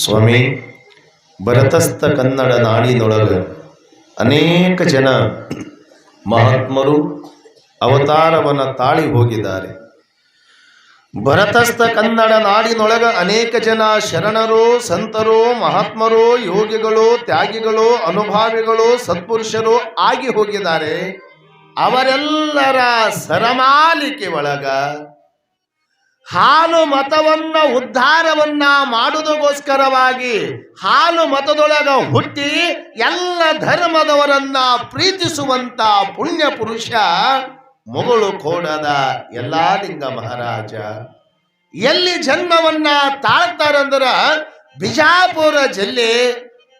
ಸ್ವಾಮಿ, ಭರತಸ್ಥ ಕನ್ನಡ ನಾಡಿನೊಳಗ ಅನೇಕ ಜನ ಮಹಾತ್ಮರು ಅವತಾರವನ್ನು ತಾಳಿ ಹೋಗಿದ್ದಾರೆ. ಭರತಸ್ಥ ಕನ್ನಡ ನಾಡಿನೊಳಗ ಅನೇಕ ಜನ ಶರಣರು, ಸಂತರು, ಮಹಾತ್ಮರು, ಯೋಗಿಗಳು, ತ್ಯಾಗಿಗಳು, ಅನುಭಾವಿಗಳು, ಸತ್ಪುರುಷರು ಆಗಿ ಹೋಗಿದ್ದಾರೆ. ಅವರೆಲ್ಲರ ಸರಮಾಲಿಕೆ ಒಳಗ ಹಾಲು ಮತವನ್ನ ಉದ್ಧಾರವನ್ನ ಮಾಡುವುದಕ್ಕೋಸ್ಕರವಾಗಿ ಹಾಲು ಮತದೊಳಗ ಹುಟ್ಟಿ ಎಲ್ಲ ಧರ್ಮದವರನ್ನ ಪ್ರೀತಿಸುವಂತ ಪುಣ್ಯ ಪುರುಷ ಮೊಗಳು ಕೋಡದ ಯಲ್ಲಾಲಿಂಗ ಮಹಾರಾಜ. ಎಲ್ಲಿ ಜನ್ಮವನ್ನ ತಾಳ್ತಾರಂದ್ರ ಬಿಜಾಪುರ ಜಿಲ್ಲೆ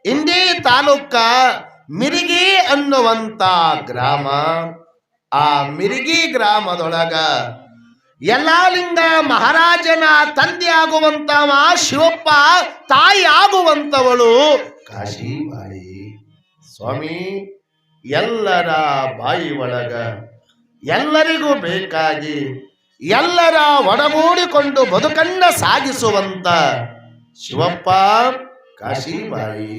ಇಂದಿ ತಾಲೂಕ ಮಿರಿಗಿ ಅನ್ನುವಂತ ಗ್ರಾಮ. ಆ ಮಿರಿಗಿ ಗ್ರಾಮದೊಳಗ ಯಲ್ಲಾಲಿಂಗ ಮಹಾರಾಜನ ತಂದೆ ಆಗುವಂತವ ಶಿವಪ್ಪ ತಾಯಿ ಆಗುವಂತವಳು ಕಾಶಿಬಾಯಿ ಸ್ವಾಮಿ, ಎಲ್ಲರ ಬಾಯಿ ಒಳಗ ಎಲ್ಲರಿಗೂ ಬೇಕಾಗಿ ಎಲ್ಲರ ಒಡಗೂಡಿಕೊಂಡು ಬದುಕನ್ನ ಸಾಗಿಸುವಂತ ಶಿವಪ್ಪ ಕಾಶಿಬಾಯಿ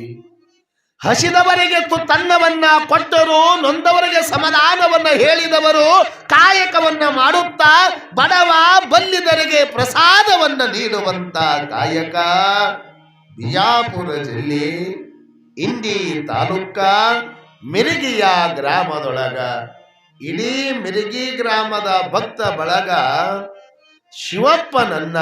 ಹಸಿದವರಿಗೆ ತನ್ನವನ್ನ ಕೊಟ್ಟರು, ನೊಂದವರಿಗೆ ಸಮಾಧಾನವನ್ನ ಹೇಳಿದವರು, ಕಾಯಕವನ್ನ ಮಾಡುತ್ತಾ ಬಡವ ಬಲ್ಲಿದರಿಗೆ ಪ್ರಸಾದವನ್ನ ನೀಡುವಂತ ಕಾಯಕ. ಬಿಜಾಪುರ ಜಿಲ್ಲೆ, ಇಂಡಿ ತಾಲೂಕ, ಮಿರಿಗಿಯ ಗ್ರಾಮದೊಳಗ. ಇಡೀ ಮಿರಿಗಿ ಗ್ರಾಮದ ಭಕ್ತ ಬಳಗ ಶಿವಪ್ಪನನ್ನ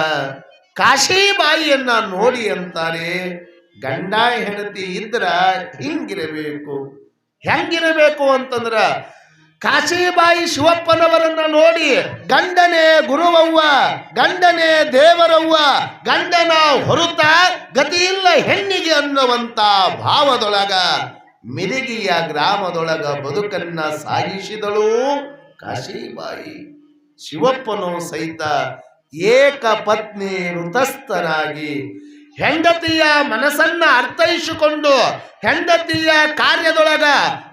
ಕಾಶಿಬಾಯಿಯನ್ನ ನೋಡಿ ಅಂತಾರೆ. ಗಂಡ ಹೆಂಡತಿ ಇದ್ರ ಹಿಂಗಿರಬೇಕು. ಹೆಂಗಿರಬೇಕು ಅಂತಂದ್ರ ಕಾಶಿಬಾಯಿ ಶಿವಪ್ಪನವರನ್ನ ನೋಡಿ ಗಂಡನೇ ಗುರುವವ್ವ, ಗಂಡನೇ ದೇವರವ್ವ, ಗಂಡನ ಗತಿ ಗತಿಯಿಲ್ಲ ಹೆಣ್ಣಿಗೆ ಅನ್ನುವಂತ ಭಾವದೊಳಗ ಮಿರಿಗಿಯ ಗ್ರಾಮದೊಳಗ ಬದುಕನ್ನ ಸಾಗಿಸಿದಳು ಕಾಶಿಬಾಯಿ. ಶಿವಪ್ಪನು ಸಹಿತ ಏಕ ಪತ್ನಿ ಋತಸ್ಥನಾಗಿ ಹೆಂಡತಿಯ ಮನಸ್ಸನ್ನ ಅರ್ಥೈಸಿಕೊಂಡು ಹೆಂಡತಿಯ ಕಾರ್ಯದೊಳಗ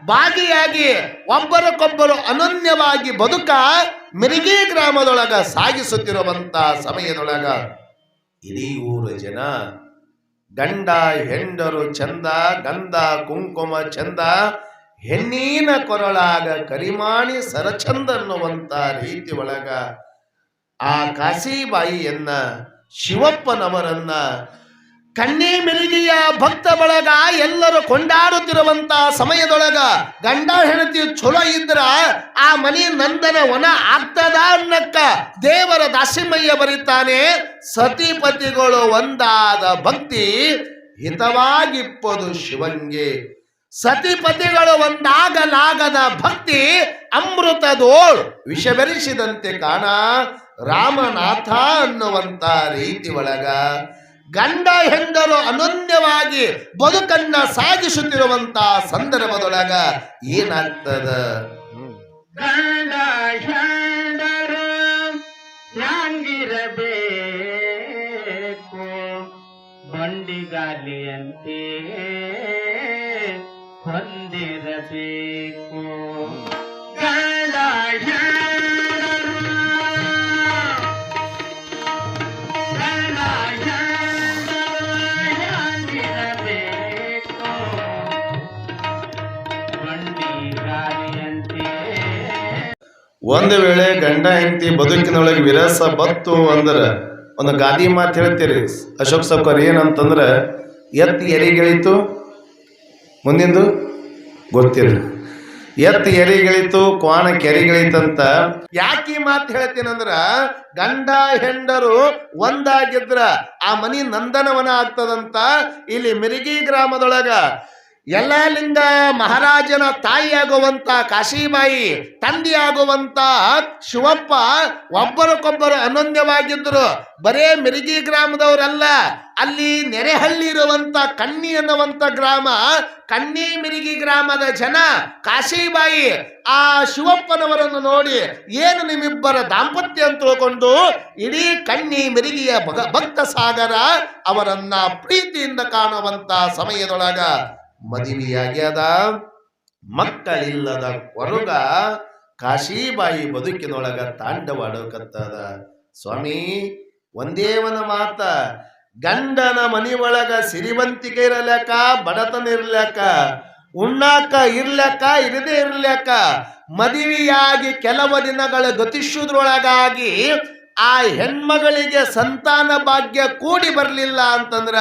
ಭಾಗಿಯಾಗಿ ಒಬ್ಬರಕ್ಕೊಬ್ಬರು ಅನನ್ಯವಾಗಿ ಬದುಕ ಮಿರಿಗಿ ಗ್ರಾಮದೊಳಗ ಸಾಗಿಸುತ್ತಿರುವಂತ ಸಮಯದೊಳಗ ಇಡೀ ಊರು ಜನ ಗಂಡ, ಹೆಂಡರು, ಚಂದ, ಗಂಧ, ಕುಂಕುಮ, ಚಂದ, ಹೆಣ್ಣಿನ ಕೊರಳಾಗ ಕರಿಮಾಣಿ, ಸರಚಂದ ಅನ್ನುವಂತ ರೀತಿ ಒಳಗ ಆ ಕಾಶಿಬಾಯಿಯನ್ನ ಶಿವಪ್ಪನವರನ್ನ ಕಣ್ಣಿ ಮಿರಿಗಿಯ ಭಕ್ತ ಬಳಗ ಎಲ್ಲರೂ ಕೊಂಡಾಡುತ್ತಿರುವಂತ ಸಮಯದೊಳಗ ಗಂಡ ಹೆಂಡತಿ ಚಲೋ ಇದ್ರ ಆ ಮನಿ ನಂದನ ವನ ಆಗ್ತದ ಅನ್ನಕ್ಕ ದೇವರ ದಾಸಿಮಯ್ಯ ಬರೀತಾನೆ, ಸತಿಪತಿಗಳು ಒಂದಾದ ಭಕ್ತಿ ಹಿತವಾಗಿಪ್ಪದು ಶಿವಂಗೆ. ಸತಿಪತಿಗಳು ಒಂದಾಗಲಾಗದ ಭಕ್ತಿ ಅಮೃತದೋಳ್ ವಿಷ ಬೆರೆಸಿದಂತೆ ಕಾಣ ರಾಮನಾಥ ಅನ್ನುವಂತ ರೀತಿ ಒಳಗ. ಗಂಡ ಹೆಂಡರು ಅನನ್ಯವಾಗಿ ಬದುಕನ್ನ ಸಾಗಿಸುತ್ತಿರುವಂತ ಸಂದರ್ಭದೊಳಗ ಏನಾಗ್ತದ? ಹ್ಯಾಂಗಿರಬೇಕು ಬಂಡಿಗಾಲಿಯಂತೆ ಹೊಂದಿರಬೇಕು. ಗಂಡ ಒಂದು ವೇಳೆ ಗಂಡ ಹೆಂಡತಿ ಬದುಕಿನೊಳಗೆ ವಿರಸ ಬತ್ತು ಅಂದ್ರೆ ಒಂದು ಗಾದಿ ಮಾತು ಹೇಳ್ತೀರಿ, ಅಶೋಕ್ ಸೌಕರ್ ಏನಂತಂದ್ರೆ, ಎತ್ತಿ ಎರಿಗಳಿತು ಮುಂದಿಂದು ಗೊತ್ತಿಲ್ಲ. ಎತ್ತಿ ಎರಿಗಳಿತು ಕ್ವಾಣ ಕೆರಿಗಳಿತಂತ ಯಾಕೆ ಮಾತು ಹೇಳ್ತೀನಂದ್ರ, ಗಂಡ ಹೆಂಡರು ಒಂದಾಗಿದ್ರ ಆ ಮನಿ ನಂದನವನ ಆಗ್ತದಂತ ಇಲ್ಲಿ ಮಿರಿಗಿ ಗ್ರಾಮದೊಳಗ ಯಲ್ಲಾಲಿಂಗ ಮಹಾರಾಜನ ತಾಯಿಯಾಗುವಂತ ಕಾಶಿಬಾಯಿ, ತಂದೆಯಾಗುವಂತ ಶಿವಪ್ಪ ಒಬ್ಬರಕ್ಕೊಬ್ಬರು ಅನನ್ಯವಾಗಿದ್ದರು. ಬರೇ ಮಿರಿಗಿ ಗ್ರಾಮದವರಲ್ಲ, ಅಲ್ಲಿ ನೆರೆಹಳ್ಳಿ ಇರುವಂತ ಕಣ್ಣಿ ಅನ್ನುವಂಥ ಗ್ರಾಮ ಕಣ್ಣಿ ಮಿರಿಗಿ ಗ್ರಾಮದ ಜನ ಕಾಶಿಬಾಯಿ, ಆ ಶಿವಪ್ಪನವರನ್ನು ನೋಡಿ ಏನು ನಿಮ್ಮಿಬ್ಬರ ದಾಂಪತ್ಯ ಅಂತ ತಿಳ್ಕೊಂಡು ಇಡೀ ಕಣ್ಣಿ ಮಿರಿಗಿಯ ಭಕ್ತ ಸಾಗರ ಅವರನ್ನ ಪ್ರೀತಿಯಿಂದ ಕಾಣುವಂತ ಸಮಯದೊಳಗ ಮದುವೆಯಾಗ್ಯದ ಮಕ್ಕಳಿಲ್ಲದ ಕೊರಗ ಕಾಶಿಬಾಯಿ ಬದುಕಿನೊಳಗ ತಾಂಡವಾಡಕತ್ತದ ಸ್ವಾಮಿ ಒಂದೇವನ ಒಂದು ಮಾತ, ಗಂಡನ ಮನಿ ಒಳಗ ಸಿರಿವಂತಿಕೆ ಇರಲ್ಯಾಕ ಬಡತನ ಇರ್ಲ್ಯಾಕ ಉಣ್ಣಾಕ ಇರ್ಲ್ಯಾಕ ಇರದೇ ಇರ್ಲ್ಯಾಕ ಮದುವೆಯಾಗಿ ಕೆಲವು ದಿನಗಳ ಗತಿಸುದ್ರೊಳಗಾಗಿ ಆ ಹೆಣ್ಮಗಳಿಗೆ ಸಂತಾನ ಭಾಗ್ಯ ಕೂಡಿ ಬರಲಿಲ್ಲ ಅಂತಂದ್ರ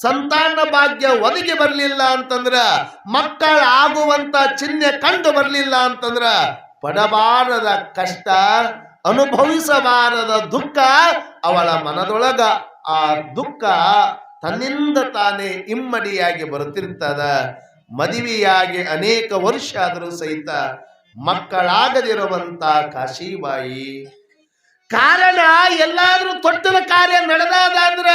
ಸಂತಾನ ಭಾಗ್ಯ ಒದಗಿ ಬರಲಿಲ್ಲ ಅಂತಂದ್ರ ಮಕ್ಕಳ ಆಗುವಂತ ಚಿಹ್ನೆ ಕಂಡು ಬರಲಿಲ್ಲ ಅಂತಂದ್ರ, ಪಡಬಾರದ ಕಷ್ಟ, ಅನುಭವಿಸಬಾರದ ದುಃಖ ಅವಳ ಮನದೊಳಗ, ಆ ದುಃಖ ತನ್ನಿಂದ ತಾನೇ ಇಮ್ಮಡಿಯಾಗಿ ಬರುತ್ತಿರ್ತದ ಮದುವೆಯಾಗಿ ಅನೇಕ ವರ್ಷ ಆದರೂ ಸಹಿತ ಮಕ್ಕಳಾಗದಿರುವಂತ ಕಾಶಿಬಾಯಿ ಕಾರಣ ಎಲ್ಲಾದ್ರೂ ತೊಟ್ಟಿನ ಕಾರ್ಯ ನಡೆದಾದ ಅಂದ್ರ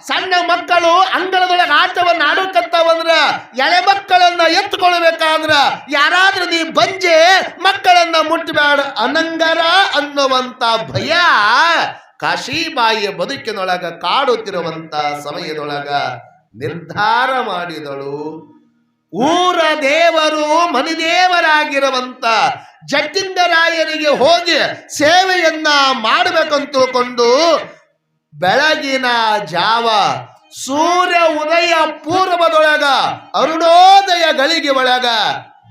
ಸಣ್ಣ ಮಕ್ಕಳು ಅಂಗಳದೊಳಗೆ ಆಟವನ್ನ ಆಡಕತ್ತಾವಂದ್ರ ಎಳೆ ಮಕ್ಕಳನ್ನ ಎತ್ತುಕೊಳ್ಬೇಕಾದ್ರ ಯಾರಾದ್ರೂ ನೀ ಬಂಜೆ, ಮಕ್ಕಳನ್ನ ಮುಟ್ಟಬೇಡ ಅನಂಗರ ಅನ್ನುವಂತ ಭಯ. ಕಾಶಿಬಾಯಿಯ ಬದುಕಿನೊಳಗ ಕಾಡುತ್ತಿರುವಂತ ಸಮಯದೊಳಗ ನಿರ್ಧಾರ ಮಾಡಿದಳು. ಊರ ದೇವರು ಮನಿದೇವರಾಗಿರುವಂತ ಜಟ್ಟಿಂಗರಾಯನಿಗೆ ಹೋಗಿ ಸೇವೆಯನ್ನ ಮಾಡಬೇಕಂತ ತಿಳ್ಕೊಂಡು ಬೆಳಗಿನ ಜಾವ ಸೂರ್ಯ ಉದಯ ಪೂರ್ವದೊಳಗ ಅರುಣೋದಯ ಗಳಿಗೆ ಒಳಗ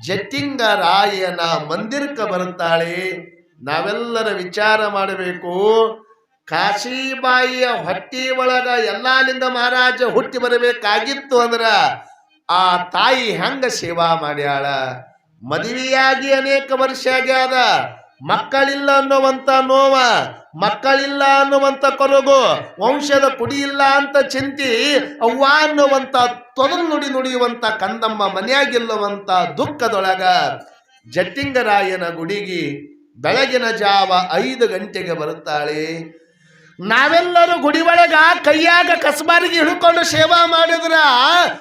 ಜಟ್ಟಿಂಗರಾಯನ ಮಂದಿರಕ್ಕೆ ಬರುತ್ತಾಳೆ. ನಾವೆಲ್ಲರ ವಿಚಾರ ಮಾಡಬೇಕು. ಕಾಶಿಬಾಯಿಯ ಹೊಟ್ಟಿ ಒಳಗ ಎಲ್ಲಾಲಿಂಗ ಮಹಾರಾಜ ಹುಟ್ಟಿ ಬರಬೇಕಾಗಿತ್ತು ಅಂದ್ರ ಆ ತಾಯಿ ಹೆಂಗ ಸೇವಾ ಮಾಡ್ಯಾಳ? ಮದುವೆಯಾಗಿ ಅನೇಕ ವರ್ಷ ಆಗ್ಯಾದ ಮಕ್ಕಳಿಲ್ಲ ಅನ್ನುವಂತ ನೋವ, ಮಕ್ಕಳಿಲ್ಲ ಅನ್ನುವಂತ ಕೊರಗು ವಂಶದ ಕುಡಿ ಇಲ್ಲ ಅಂತ ಚಿಂತಿ, ಅವ್ವ ಅನ್ನುವಂತ ತೊದಲು ನುಡಿ ನುಡಿಯುವಂತ ಕಂದಮ್ಮ ಮನೆಯಾಗಿಲ್ಲುವಂತ ದುಃಖದೊಳಗ ಜಟ್ಟಿಂಗರಾಯನ ಗುಡಿಗೆ ಬೆಳಗಿನ ಜಾವ ಐದು ಗಂಟೆಗೆ ಬರುತ್ತಾಳೆ. ನಾವೆಲ್ಲರೂ ಗುಡಿ ಒಳಗ ಕೈಯಾಗ ಕಸಬಾರಿಗೆ ಹಿಡ್ಕೊಂಡು ಸೇವಾ ಮಾಡಿದ್ರ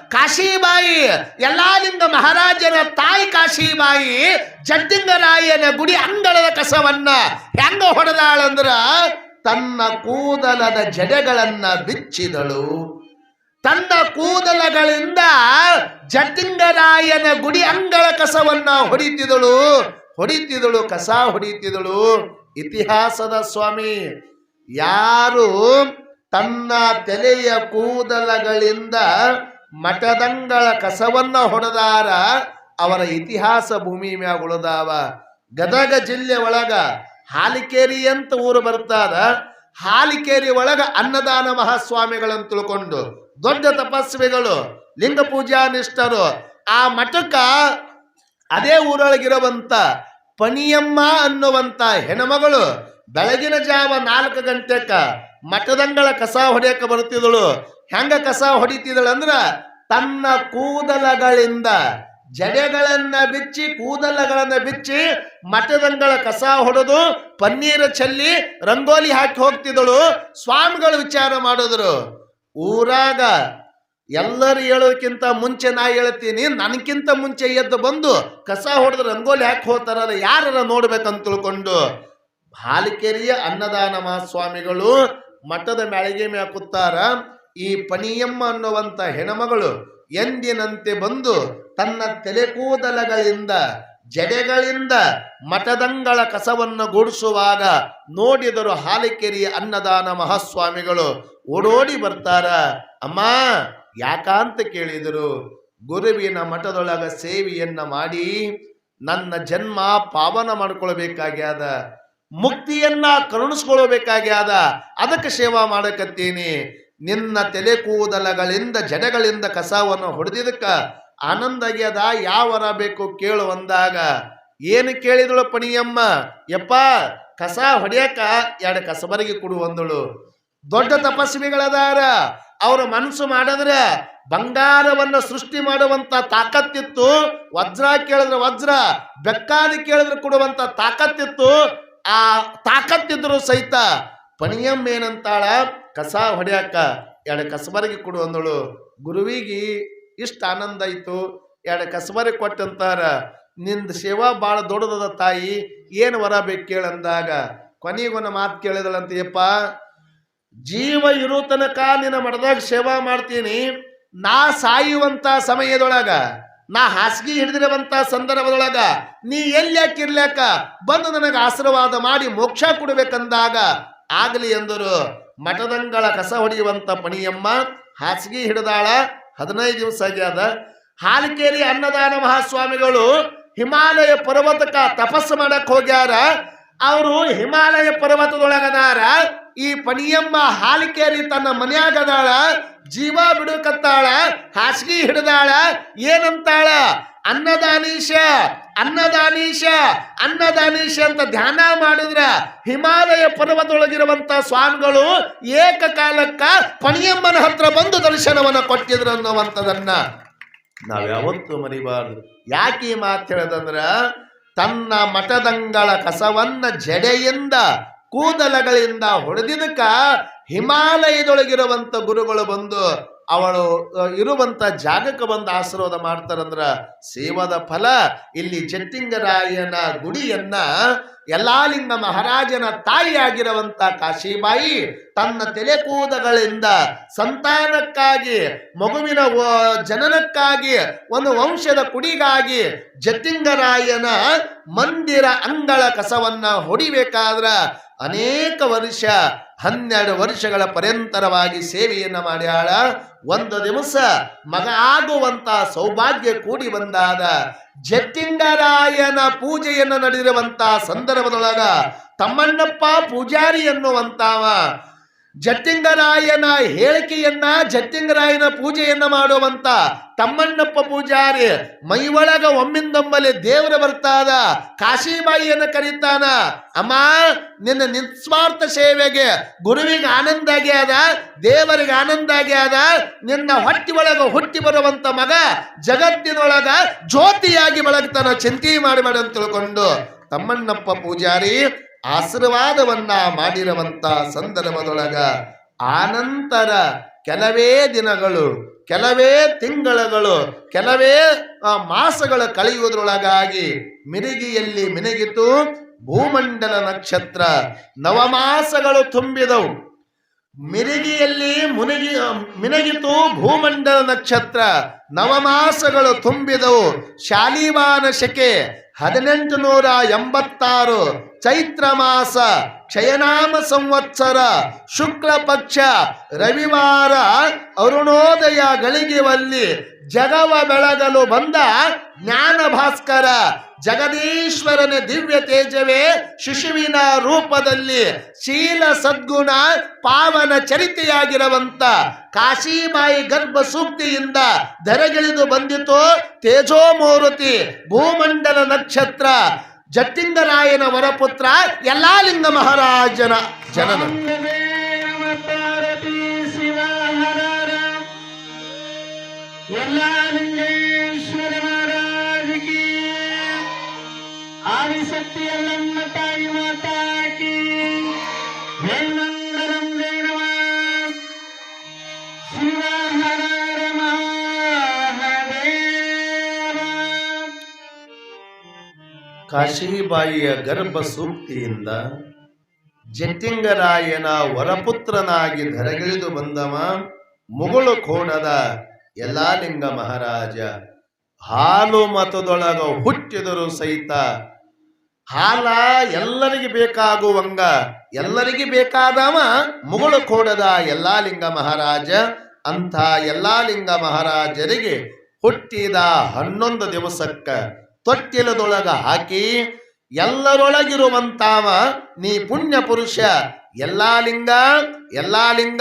ಕಾಶಿಬಾಯಿ ಎಲ್ಲಾಲಿಂಗ ಮಹಾರಾಜನ ತಾಯಿ ಕಾಶಿಬಾಯಿ, ಜಡ್ಡಿಂಗರಾಯನ ಗುಡಿ ಅಂಗಳದ ಕಸವನ್ನ ಹೆಂಗ ಹೊಡೆದಾಳಂದ್ರ ತನ್ನ ಕೂದಲದ ಜಡೆಗಳನ್ನ ಬಿಚ್ಚಿದಳು. ತನ್ನ ಕೂದಲಗಳಿಂದ ಜಡ್ಡಿಂಗರಾಯನ ಗುಡಿ ಅಂಗಳ ಕಸವನ್ನ ಹೊಡಿತಿದಳು ಹೊಡಿತಿದಳು, ಕಸ ಹೊಡಿತಿದಳು. ಇತಿಹಾಸದ ಸ್ವಾಮಿ ಯಾರು ತನ್ನ ತಲೆಯ ಕೂದಲಗಳಿಂದ ಮಠದಂಗಳ ಕಸವನ್ನ ಹೊಡೆದಾರ ಅವರ ಇತಿಹಾಸ ಭೂಮಿ ಮ್ಯಾಗ ಉಳಿದಾವ. ಗದಗ ಜಿಲ್ಲೆ ಒಳಗ ಹಾಲಿಕೇರಿ ಅಂತ ಊರು ಬರ್ತಾರ ಹಾಲಿಕೇರಿ ಒಳಗ ಅನ್ನದಾನ ಮಹಾಸ್ವಾಮಿಗಳನ್ನು ತಿಳ್ಕೊಂಡು ದೊಡ್ಡ ತಪಸ್ವಿಗಳು ಲಿಂಗ ಪೂಜಾ ನಿಷ್ಠರು ಆ ಮಠಕ್ಕ ಅದೇ ಊರೊಳಗಿರುವಂತ ಪನಿಯಮ್ಮ ಅನ್ನುವಂತ ಹೆಣ್ಮಗಳು ಬೆಳಗಿನ ಜಾವ ನಾಲ್ಕು ಗಂಟೆಕ ಮಠದಂಗಳ ಕಸ ಹೊಡೆಯಕ್ಕೆ ಬರ್ತಿದಳು ಹೆಂಗ ಕಸ ಹೊಡಿತಿದಳಂದ್ರ ತನ್ನ ಕೂದಲಗಳಿಂದ ಜಡೆಗಳನ್ನ ಬಿಚ್ಚಿ ಕೂದಲಗಳನ್ನ ಬಿಚ್ಚಿ ಮಠದಂಗಳ ಕಸ ಹೊಡೆದು ಪನ್ನೀರ ಚೆಲ್ಲಿ ರಂಗೋಲಿ ಹಾಕಿ ಹೋಗ್ತಿದಳು ಸ್ವಾಮಿಗಳು ವಿಚಾರ ಮಾಡಿದ್ರು. ಊರಾಗ ಎಲ್ಲರೂ ಹೇಳೋದಕ್ಕಿಂತ ಮುಂಚೆ ನಾ ಹೇಳ್ತೀನಿ ನನಗಿಂತ ಮುಂಚೆ ಎದ್ದು ಬಂದು ಕಸ ಹೊಡೆದು ರಂಗೋಲಿ ಹಾಕಿ ಹೋಗ್ತಾರಲ್ಲ ಯಾರ ನೋಡ್ಬೇಕಂತ ತಿಳ್ಕೊಂಡು? ಹಾಲಿಕೆರೆಯ ಅನ್ನದಾನ ಮಹಾಸ್ವಾಮಿಗಳು ಮಠದ ಮ್ಯಾಳಿಗೆ ಮ್ಯಾ ಈ ಪನಿಯಮ್ಮ ಅನ್ನುವಂತ ಹೆಣಮಗಳು ಎಂದಿನಂತೆ ಬಂದು ತನ್ನ ತಲೆ ಕೂದಲಗಳಿಂದ ಜಡೆಗಳಿಂದ ಮಠದಂಗಳ ಕಸವನ್ನು ಗೂಡಿಸುವಾಗ ನೋಡಿದರು ಹಾಲಿಕೆರೆಯ ಅನ್ನದಾನ ಮಹಾಸ್ವಾಮಿಗಳು ಓಡೋಡಿ ಬರ್ತಾರ. ಅಮ್ಮ, ಯಾಕಂತ ಕೇಳಿದರು? ಗುರುವಿನ ಮಠದೊಳಗ ಸೇವೆಯನ್ನ ಮಾಡಿ ನನ್ನ ಜನ್ಮ ಪಾವನ ಮಾಡ್ಕೊಳ್ಬೇಕಾಗ್ಯಾದ. ಮುಕ್ತಿಯನ್ನ ಕರುಣಿಸ್ಕೊಳ್ಬೇಕಾಗ್ಯಾದ ಅದಕ್ಕೆ ಸೇವಾ ಮಾಡಕತ್ತೀನಿ. ನಿನ್ನ ತಲೆ ಕೂದಲಗಳಿಂದ, ಜಡೆಗಳಿಂದ ಕಸವನ್ನು ಹೊಡೆದಿದ್ದಕ್ಕ ಆನಂದ ಆಗ್ಯದ ಯಾವರ ವರ ಬೇಕು ಕೇಳು ಅಂದಾಗ, ಏನು ಕೇಳಿದಳು ಪಣಿಯಮ್ಮ? ಯಪ್ಪ, ಕಸ ಹೊಡಿಯಕ ಎರಡು ಕಸಬರಿಗೆ ಕೊಡು ಅಂದಳು. ದೊಡ್ಡ ತಪಸ್ವಿಗಳದಾರ ಅವರ ಮನಸ್ಸು ಮಾಡಿದ್ರೆ ಬಂಗಾರವನ್ನ ಸೃಷ್ಟಿ ಮಾಡುವಂತ ತಾಕತ್ತಿತ್ತು. ವಜ್ರ ಕೇಳಿದ್ರೆ ವಜ್ರ, ಬೆಕ್ಕಾದಿ ಕೇಳಿದ್ರೆ ಕೊಡುವಂತ ತಾಕತ್ತಿತ್ತು. ಆ ತಾಕತ್ತಿದ್ರು ಸಹಿತ ಪಣಿಯಮ್ಮ ಏನಂತಾಳ, ಕಸ ಹೊಡ್ಯಾಕ ಎರಡು ಕಸಬರಿಗೆ ಕೊಡು ಅಂದಳು. ಗುರುವಿಗೆ ಇಷ್ಟ ಆನಂದ ಆಯ್ತು. ಎರಡು ಕಸಬರಿಗೆ ಕೊಟ್ಟಂತಾರ, ನಿಂದ ಸೇವಾ ಭಾಳ ದೊಡ್ಡದದ ತಾಯಿ, ಏನು ವರ ಬೇಕು ಕೇಳಂದಾಗ ಕೊನೆಗೊಂದು ಮಾತು ಕೇಳಿದಳಂತ, ಯಪ್ಪ, ಜೀವ ಇರೋ ತನಕ ನಿನ್ನ ಮಠದಾಗ ಸೇವಾ ಮಾಡ್ತೀನಿ. ನಾ ಸಾಯುವಂತ ಸಮಯದೊಳಗ ನಾ ಹಾಸಿಗೆ ಹಿಡಿದಿರುವಂತ ಸಂದರ್ಭದೊಳಗ ನೀ ಎಲ್ಯಾಕಿರ್ಲ್ಯಾಕ ಬಂದು ನನಗೆ ಆಶೀರ್ವಾದ ಮಾಡಿ ಮೋಕ್ಷ ಕೊಡಬೇಕಂದಾಗ ಆಗಲಿ ಎಂದರು. ಮಠದಂಗಳ ಕಸ ಹೊಡೆಯುವಂತ ಪಣಿಯಮ್ಮ, ಹಾಸಿಗೆ ಹಿಡಿದಾಳ, ಹದಿನೈದು ದಿವಸ ಆಗ್ಯಾದ. ಹಾಲಿಕೇರಿ ಅನ್ನದಾನ ಮಹಾಸ್ವಾಮಿಗಳು ಹಿಮಾಲಯ ಪರ್ವತಕ್ಕ ತಪಸ್ಸು ಮಾಡಕ್ ಹೋಗ್ಯಾರ. ಅವರು ಹಿಮಾಲಯ ಪರ್ವತದೊಳಗದಾರ. ಈ ಪಣಿಯಮ್ಮ ಹಾಲಿಕೇರಿ ತನ್ನ ಮನೆಯಾಗದಾಳ, ಜೀವ ಬಿಡುಕತ್ತಾಳ, ಹಾಸಿಗೆ ಹಿಡಿದಾಳ, ಏನಂತಾಳ? ಅನ್ನದಾನೀಶ ಅನ್ನದಾನೀಶ ಅನ್ನದಾನೀಶ ಅಂತ ಧ್ಯಾನ ಮಾಡಿದ್ರ ಹಿಮಾಲಯ ಪರ್ವತದೊಳಗಿರುವಂತ ಸ್ವಾಮಿಗಳು ಏಕಕಾಲಕ್ಕ ಪಣಿಯಮ್ಮನ ಹತ್ರ ಬಂದು ದರ್ಶನವನ್ನ ಕೊಟ್ಟಿದ್ರು ಅನ್ನುವಂಥದನ್ನ. ನಾವು ಯಾವತ್ತೂ ಮರಿಬಾರ್ದು. ಯಾಕೆ ಮಾತು ಹೇಳದಂದ್ರ, ತನ್ನ ಮಠದಂಗಳ ಕಸವನ್ನ ಜಡೆಯಿಂದ ಕೂದಲಗಳಿಂದ ಹೊಡೆದಿದಕ್ಕ ಹಿಮಾಲಯದೊಳಗಿರುವಂತ ಗುರುಗಳು ಬಂದು ಅವಳು ಇರುವಂತ ಜಾಗಕ್ಕೆ ಬಂದು ಆಶೀರ್ವಾದ ಮಾಡ್ತಾರಂದ್ರ ಸೇವದ ಫಲ. ಇಲ್ಲಿ ಜಟ್ಟಿಂಗರಾಯನ ಗುಡಿಯನ್ನ ಯಲ್ಲಾಲಿಂಗ ಮಹಾರಾಜನ ತಾಯಿಯಾಗಿರುವಂತ ಕಾಶಿಬಾಯಿ ತನ್ನ ತಲೆ ಕೂದಗಳಿಂದ ಸಂತಾನಕ್ಕಾಗಿ, ಮಗುವಿನ ಜನನಕ್ಕಾಗಿ, ಒಂದು ವಂಶದ ಕುಡಿಗಾಗಿ ಜಟ್ಟಿಂಗರಾಯನ ಮಂದಿರ ಅಂಗಳ ಕಸವನ್ನ ಹೊಡಿಬೇಕಾದ್ರ ಅನೇಕ ವರ್ಷ, ಹನ್ನೆರಡು ವರ್ಷಗಳ ಪರ್ಯಂತರವಾಗಿ ಸೇವೆಯನ್ನು ಮಾಡ್ಯಾಳ ಒಂದು ದಿವಸ ಮಗ ಆಗುವಂತ ಸೌಭಾಗ್ಯ ಕೂಡಿ ಬಂದಾದ ಜತಿಂಗರಾಯನ ಪೂಜೆಯನ್ನು ನಡೆದಿರುವಂತಹ ಸಂದರ್ಭದೊಳಗ ತಮ್ಮಣ್ಣಪ್ಪ ಪೂಜಾರಿ ಎನ್ನುವಂತಾವ. ಜಟ್ಟಿಂಗರಾಯನ ಹೇಳಿಕೆಯನ್ನ ಜಟ್ಟಿಂಗರಾಯನ ಪೂಜೆಯನ್ನ ಮಾಡುವಂತ ತಮ್ಮಣ್ಣಪ್ಪ ಪೂಜಾರಿ ಮೈ ಒಳಗ ಒಮ್ಮಿಂದೊಮ್ಮಲೆ ದೇವರ ಬರ್ತಾದ ಕಾಶಿಬಾಯಿಯನ್ನು ಕರೀತಾನ, ಅಮ್ಮ, ನಿನ್ನ ನಿಸ್ವಾರ್ಥ ಸೇವೆಗೆ ಗುರುವಿಗೆ ಆನಂದ ಆಗ್ಯಾದ ದೇವರಿಗೆ ಆನಂದ ಆಗ್ಯಾದ ನಿನ್ನ ಹೊಟ್ಟಿ ಒಳಗ ಹುಟ್ಟಿ ಬರುವಂತ ಮಗ ಜಗತ್ತಿನೊಳಗ ಜ್ಯೋತಿಯಾಗಿ ಬೆಳಗ್ತಾನ, ಚಿಂತೆ ಮಾಡಬೇಡ ಅಂತ ತಿಳ್ಕೊಂಡು ತಮ್ಮಣ್ಣಪ್ಪ ಪೂಜಾರಿ ಆಶೀರ್ವಾದವನ್ನ ಮಾಡಿರುವಂತ ಸಂದರ್ಭದೊಳಗ ಆನಂತರ ಕೆಲವೇ ದಿನಗಳು, ಕೆಲವೇ ತಿಂಗಳುಗಳು, ಕೆಲವೇ ಮಾಸಗಳು ಮಾಸಗಳ ಕಳೆಯುವುದರೊಳಗಾಗಿ ಮಿರಿಗಿಯಲ್ಲಿ ಮಿನಗಿತು ಭೂಮಂಡಲ ನಕ್ಷತ್ರ ನವಮಾಸಗಳು ತುಂಬಿದವು. ಮಿರಿಗಿಯಲ್ಲಿ ಮುನಿಗಿ ಮಿನಗಿತು ಭೂಮಂಡಲ ನಕ್ಷತ್ರ ನವಮಾಸಗಳು ತುಂಬಿದವು. ಶಾಲಿವಾನ ಶಕೆ ಹದಿನೆಂಟು ನೂರ ಎಂಬತ್ತಾರು ಚೈತ್ರ ಮಾಸ ಕ್ಷಯನಾಮ ಸಂವತ್ಸರ ಶುಕ್ಲ ಪಕ್ಷ ರವಿವಾರ, ಅರುಣೋದಯ ಗಳಿಗೆವಲ್ಲಿ ಜಗವ ಬೆಳಗಲು ಬಂದ ಜ್ಞಾನ ಭಾಸ್ಕರ, ಜಗದೀಶ್ವರನ ದಿವ್ಯ ತೇಜವೇ ಶಿಶುವಿನ ರೂಪದಲ್ಲಿ ಶೀಲ ಸದ್ಗುಣ ಪಾವನ ಚರಿತೆಯಾಗಿರುವಂತ ಕಾಶಿಬಾಯಿ ಗರ್ಭ ಸೂಕ್ತಿಯಿಂದ ಧರೆಗಿಳಿದು ಬಂದಿತು ತೇಜೋಮೂರ್ತಿ ಭೂಮಂಡಲ ನಕ್ಷತ್ರ. ಜಟ್ಟಿಂಗರಾಯನ ವರಪುತ್ರ ಯಲ್ಲಾಲಿಂಗ ಮಹಾರಾಜನ ಜನನ. ಆದಿಶಕ್ತಿ ಎಲ್ಲಮ್ಮ ತಾಯಿ ಮಾತಾಕಿ ಕಾಶಿಬಾಯಿಯ ಗರ್ಭ ಸೂಕ್ತಿಯಿಂದ ಜಟ್ಟಿಂಗರಾಯನ ವರಪುತ್ರನಾಗಿ ಧರೆಗಿಳಿದು ಬಂದವ ಮುಗುಳು ಕೋಣದ ಯಲಾಲಿಂಗ ಮಹಾರಾಜ. ಹಾಲು ಮತದೊಳಗ ಹುಟ್ಟಿದರು ಸಹಿತ ಹಾಲ ಎಲ್ಲರಿಗೆ ಬೇಕಾಗುವಂಗ, ಎಲ್ಲರಿಗೆ ಬೇಕಾದವ ಮುಗುಳು ಕೋಡದ ಯಲ್ಲಾಲಿಂಗ ಮಹಾರಾಜ. ಅಂಥ ಯಲ್ಲಾಲಿಂಗ ಮಹಾರಾಜರಿಗೆ ಹುಟ್ಟಿದ ಹನ್ನೊಂದು ದಿವಸಕ್ಕ ತೊಟ್ಟಿಲದೊಳಗ ಹಾಕಿ ಎಲ್ಲರೊಳಗಿರುವಂತಾವ ನೀ ಪುಣ್ಯ ಪುರುಷ, ಎಲ್ಲಾ ಲಿಂಗ ಎಲ್ಲಾ ಲಿಂಗ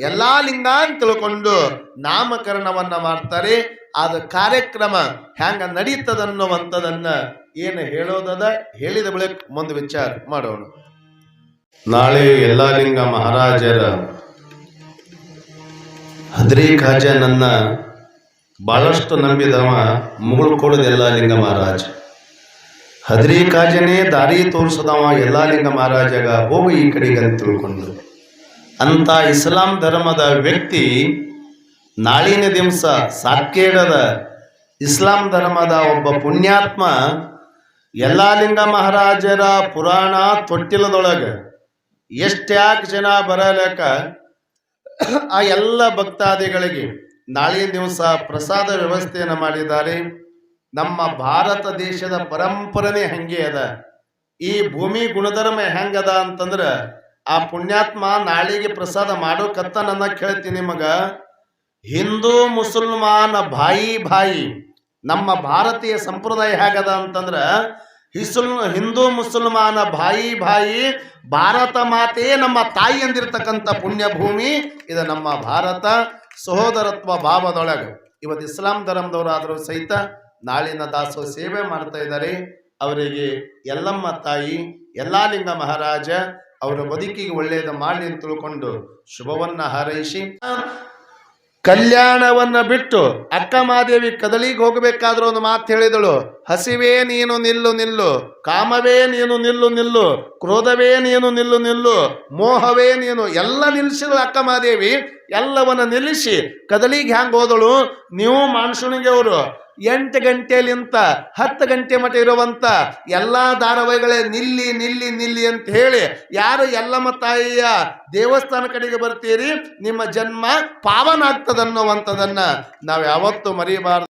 ಎಲ್ಲಾ ಲಿಂಗ ಅಂತ ತಿಳ್ಕೊಂಡು ನಾಮಕರಣವನ್ನ ಮಾಡ್ತಾರೆ. ಅದು ಕಾರ್ಯಕ್ರಮ ಹ್ಯಾಂಗ ನಡೀತದನ್ನುವಂಥದನ್ನ ಏನು ಹೇಳೋದದ? ಹೇಳಿದ ಬಳಿಕ ಮುಂದೆ ವಿಚಾರ ಮಾಡೋಣ. ನಾಳೆ ಯಲ್ಲಾಲಿಂಗ ಮಹಾರಾಜರ ಹದ್ರಿ ಖಾಜನನ್ನ ಬಹಳಷ್ಟು ನಂಬಿದವ ಮುಗುಳು ಕೊಡದ ಯಲ್ಲಾಲಿಂಗ ಮಹಾರಾಜ. ಹದ್ರಿ ಕಾಜನೇ ದಾರಿ ತೋರಿಸದವ ಯಲ್ಲಾಲಿಂಗ ಮಹಾರಾಜಗ ಹೋಗು ಈ ಕಡೆಗೆ ಅಂತ ತಿಳ್ಕೊಂಡು ಅಂತ ಇಸ್ಲಾಂ ಧರ್ಮದ ವ್ಯಕ್ತಿ ನಾಳಿನ ದಿವಸ ಸಾಕೇಡದ ಇಸ್ಲಾಂ ಧರ್ಮದ ಒಬ್ಬ ಪುಣ್ಯಾತ್ಮ ಯಲ್ಲಾಲಿಂಗ ಮಹಾರಾಜರ ಪುರಾಣ ತೊಟ್ಟಿಲದೊಳಗೆ ಎಷ್ಟ್ಯಾಕೆ ಜನ ಬರಲಕ್ಕ ಆ ಎಲ್ಲ ಭಕ್ತಾದಿಗಳಿಗೆ ನಾಳಿನ ದಿವಸ ಪ್ರಸಾದ ವ್ಯವಸ್ಥೆಯನ್ನು ಮಾಡಿದ್ದಾರೆ. ನಮ್ಮ ಭಾರತ ದೇಶದ ಪರಂಪರೆನೇ ಹಂಗೆ ಅದ. ಈ ಭೂಮಿ ಗುಣಧರ್ಮ ಹೆಂಗದ ಅಂತಂದ್ರ ಆ ಪುಣ್ಯಾತ್ಮ ನಾಳೆಗೆ ಪ್ರಸಾದ ಮಾಡೋ ಕತ್ತ ನನ್ನ ಕೇಳ್ತೀನಿ ನಿಮಗ ಹಿಂದೂ ಮುಸಲ್ಮಾನ ಭಾಯಿ ಭಾಯಿ, ನಮ್ಮ ಭಾರತೀಯ ಸಂಪ್ರದಾಯ ಹೇಗದ ಅಂತಂದ್ರ ಹಿಸುಲ್ ಹಿಂದೂ ಮುಸಲ್ಮಾನ ಭಾಯಿ ಭಾಯಿ, ಭಾರತ ಮಾತೆಯೇ ನಮ್ಮ ತಾಯಿ ಅಂದಿರ್ತಕ್ಕಂಥ ಪುಣ್ಯ ಭೂಮಿ ಇದು ನಮ್ಮ ಭಾರತ. ಸಹೋದರತ್ವ ಭಾವದೊಳಗೆ ಇವತ್ತು ಇಸ್ಲಾಂ ಧರ್ಮದವರಾದರೂ ಸಹಿತ ನಾಳಿನ ದಾಸೋ ಸೇವೆ ಮಾಡ್ತಾ ಇದ್ದಾರೆ. ಅವರಿಗೆ ಎಲ್ಲಮ್ಮ ತಾಯಿ ಎಲ್ಲಾಲಿಂಗ ಮಹಾರಾಜ ಅವರ ಬದುಕಿಗೆ ಒಳ್ಳೆಯದು ಮಾಡಿ ಅಂತ ತಿಳ್ಕೊಂಡು ಶುಭವನ್ನ ಹಾರೈಸಿ. ಕಲ್ಯಾಣವನ್ನ ಬಿಟ್ಟು ಅಕ್ಕ ಮಾದೇವಿ ಕದಲಿಗೆ ಹೋಗಬೇಕಾದ್ರೂ ಒಂದು ಮಾತು ಹೇಳಿದಳು. ಹಸಿವೇ ನೀನು ನಿಲ್ಲು ನಿಲ್ಲು, ಕಾಮವೇ ನೀನು ನಿಲ್ಲು ನಿಲ್ಲು, ಕ್ರೋಧವೇ ನೀನು ನಿಲ್ಲು ನಿಲ್ಲು, ಮೋಹವೇ ನೀನು ಎಲ್ಲ ನಿಲ್ಲಿಸಿದಳು ಅಕ್ಕ ಮಾದೇವಿ. ಎಲ್ಲವನ್ನ ನಿಲ್ಲಿಸಿ ಕದಲಿಗೆ ಹ್ಯಾಂಗ ಹೋದಳು? ನೀವು ಮಾನ್ಸೂನಿಗೆ ಅವರು ಎಂಟು ಗಂಟೆಲಿಂತ ಹತ್ತು ಗಂಟೆ ಮಟ್ಟ ಇರುವಂತ ಎಲ್ಲಾ ಧಾರಾವಾಹಿಗಳೇ ನಿಲ್ಲಿ ನಿಲ್ಲಿ ನಿಲ್ಲಿ ಅಂತ ಹೇಳಿ, ಯಾರು ಎಲ್ಲಮ್ಮ ತಾಯಿಯ ದೇವಸ್ಥಾನ ಕಡೆಗೆ ಬರ್ತೀರಿ, ನಿಮ್ಮ ಜನ್ಮ ಪಾವನ ಆಗ್ತದನ್ನುವಂಥದ್ದನ್ನ ನಾವು ಯಾವತ್ತೂ ಮರೆಯಬಾರದು